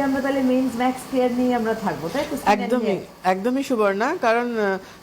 আমরা তাহলে men's max নিয়ে আমরা থাকব তাই তো? একদমই একদমই সুবর্ণা কারণ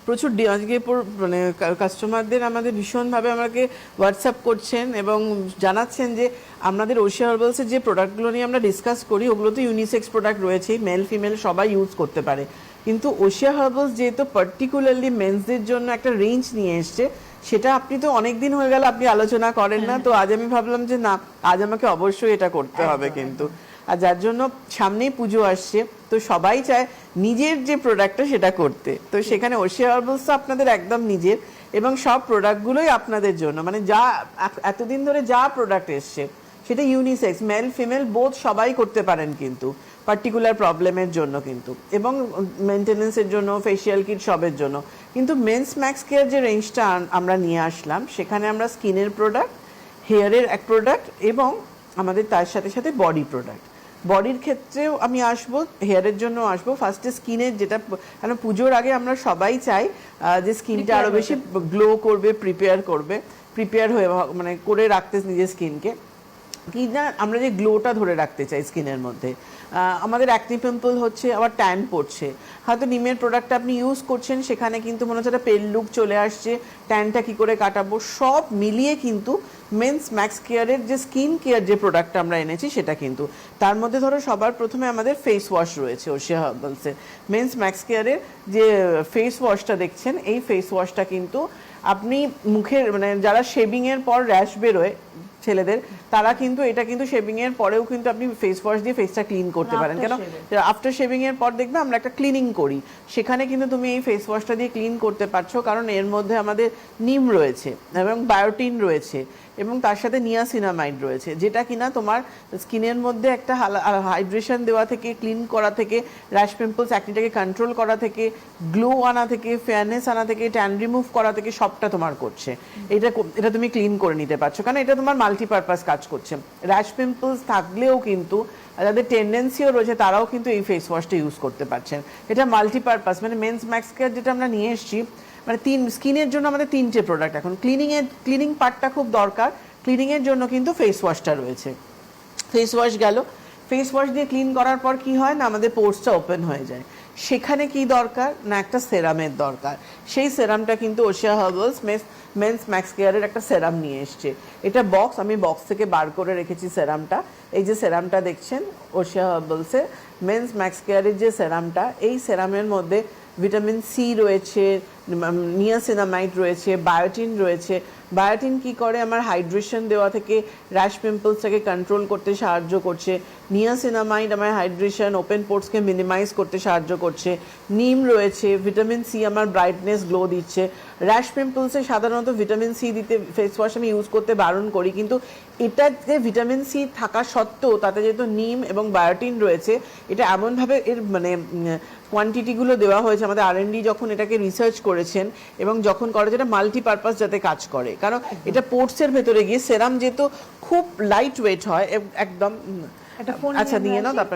প্রচুর আজকে মানে কাস্টমারদের আমাদের ভীষণভাবে আমাকে হোয়াটসঅ্যাপ করছেন এবং জানাচ্ছেন যে আমাদের ওশিয়া হার্বালসের যে প্রোডাক্টগুলো নিয়ে আমরা ডিসকাস করি ওগুলো তো ইউনিসেক্স প্রোডাক্ট রয়েছে মেল ফিমেল সবাই ইউজ করতে পারে। কিন্তু ওশিয়া হার্বালস যেহেতু পার্টিকুলারলি মেন্সদের জন্য একটা রেঞ্জ নিয়ে এসছে সেটা আপনি তো অনেক দিন হয়ে গেল আপনি আলোচনা করেন না তো আজ আমি ভাবলাম যে না আজ আমাকে অবশ্যই এটা করতে হবে কিন্তু। আর যার জন্য সামনেই পুজো আসছে, তো সবাই চায় নিজের যে প্রোডাক্টটা সেটা করতে। তো সেখানে ওশিয়া হার্বালস তো আপনাদের একদম নিজের এবং সব প্রোডাক্টগুলোই আপনাদের জন্য। মানে যা এতদিন ধরে যা প্রোডাক্ট এসছে, সেটা ইউনিসেক্স মেল ফিমেল বোধ সবাই করতে পারেন কিন্তু পার্টিকুলার প্রবলেমের জন্য কিন্তু। এবং মেনটেনেন্সের জন্য ফেসিয়াল কিট সবের জন্য। কিন্তু মেন্স ম্যাক্স কেয়ার যে রেঞ্জটা আমরা নিয়ে আসলাম, সেখানে আমরা স্কিনের প্রোডাক্ট হেয়ারের এক প্রোডাক্ট এবং আমাদের তার সাথে সাথে বডি প্রোডাক্ট বডির ক্ষেত্রেও আমি আসব হেয়ারের জন্য আসব। ফার্স্টে স্কিনের যেটা কারণ পুজোর আগে আমরা সবাই চাই যে স্কিনটা আরও বেশি গ্লো করবে প্রিপেয়ার করবে প্রিপেয়ার হয়ে মানে করে রাখতে নিজের স্কিনকে কি। না আমরা যে গ্লোটা ধরে রাখতে চাই স্কিনের মধ্যে। আমাদের অ্যাকনি পিম্পল হচ্ছে আবার ট্যান পড়ছে। হয়তো নিমের প্রোডাক্ট আপনি ইউজ করছেন সেখানে কিন্তু মনে হচ্ছে একটা পেল লুক চলে আসছে ট্যানটা কি করে কাটাবো সব মিলিয়ে কিন্তু মেন্স ম্যাক্স কেয়ারের যে স্কিন কেয়ার যে প্রোডাক্টটা আমরা এনেছি সেটা কিন্তু। তার মধ্যে ধরো সবার প্রথমে আমাদের ফেস ওয়াশ রয়েছে ওশিয়া হার্বালসের মেন্স ম্যাক্স কেয়ারের যে ফেস ওয়াশটা দেখছেন, এই ফেস ওয়াশটা কিন্তু আপনি মুখের মানে যারা শেভিংয়ের পর র্যাশ বেরোয় ছেলেদের তারা কিন্তু এটা কিন্তু শেভিং এর পরেও কিন্তু আপনি ফেস ওয়াশ দিয়ে ফেসটা ক্লিন করতে পারেন। কেন? আফটার শেভিং এর পর দেখবে আমরা একটা ক্লিনিং করি। সেখানে কিন্তু তুমি এই ফেস ওয়াশটা দিয়ে ক্লিন করতে পারছ কারণ এর মধ্যে আমাদের নিম রয়েছে এবং বায়োটিন রয়েছে এবং তার সাথে নিয়াসিনামাইড রয়েছে যেটা কিনা তোমার স্কিনের মধ্যে একটা হাইড্রেশন দেওয়া থেকে ক্লিন করা থেকে র্যাশ পিম্পলস অ্যাকনিটাকে কন্ট্রোল করা থেকে গ্লো আনা থেকে ফেয়ারনেস আনা থেকে ট্যান রিমুভ করা থেকে সবটা তোমার করছে। এটা এটা তুমি ক্লিন করে নিতে পারছ। কারণ এটা তোমার মাল্টিপারপাস কাজ করছে। র্যাশ পিম্পলস থাকলেও কিন্তু যাদের টেন্ডেন্সিও রয়েছে, তারাও কিন্তু এই ফেস ওয়াশটা ইউজ করতে পারছেন। এটা মাল্টিপারপাস মানে মেন্স ম্যাক্স কেয়ার যেটা আমরা নিয়ে এসেছি মানে তিন স্কিনের জন্য আমাদের তিনটে প্রোডাক্ট এখন। ক্লিনিংয়ের ক্লিনিং পার্টটা খুব দরকার ক্লিনিংয়ের জন্য কিন্তু ফেস ওয়াশটা রয়েছে। ফেস ওয়াশ গেল ফেস ওয়াশ দিয়ে ক্লিন করার পর কি হয় না, আমাদের পোর্সটা ওপেন হয়ে যায়। সেখানে কি দরকার? না, একটা সেরামের দরকার। সেই সেরামটা কিন্তু ওশিয়া হার্বালস মেস মেন্স ম্যাক্স কেয়ারের একটা সেরাম নিয়ে এসছে। এটা বক্স আমি বক্স থেকে বার করে রেখেছি সেরামটা। এই যে সেরামটা দেখছেন ওশিয়া হার্বালসের মেন্স ম্যাক্স কেয়ারের যে সেরামটা, এই সেরামের মধ্যে ভিটামিন সি রয়েছে নিয়াসিনামাইড রয়েছে বায়োটিন রয়েছে। বায়োটিন কি করে? আমার হাইড্রেশন দেওয়া থেকে র্যাশ পিম্পলসটাকে কন্ট্রোল করতে সাহায্য করছে। নিয়াসিনামাইড আমার হাইড্রেশন ওপেন পোর্টসকে মিনিমাইজ করতে সাহায্য করছে। নিম রয়েছে ভিটামিন সি আমার ব্রাইটনেস গ্লো দিচ্ছে। র্যাশ পিম্পলসে সাধারণত ভিটামিন সি দিতে ফেস ওয়াশ আমি ইউজ করতে বারণ করি। কিন্তু এটাতে ভিটামিন সি থাকা সত্ত্বেও তাতে যেহেতু নিম এবং বায়োটিন রয়েছে, এটা এমনভাবে এর মানে কোয়ান্টিটিগুলো দেওয়া হয়েছে। আমাদের আর যখন এটাকে রিসার্চ করেছেন এবং যখন করে যেটা মাল্টিপারপাস যাতে কাজ করে। কারণ এটা পোর্টসের ভেতরে গিয়ে সেরাম যেহেতু খুব লাইট ওয়েট হয় একদম আচ্ছা নিয়ে নাও তারপর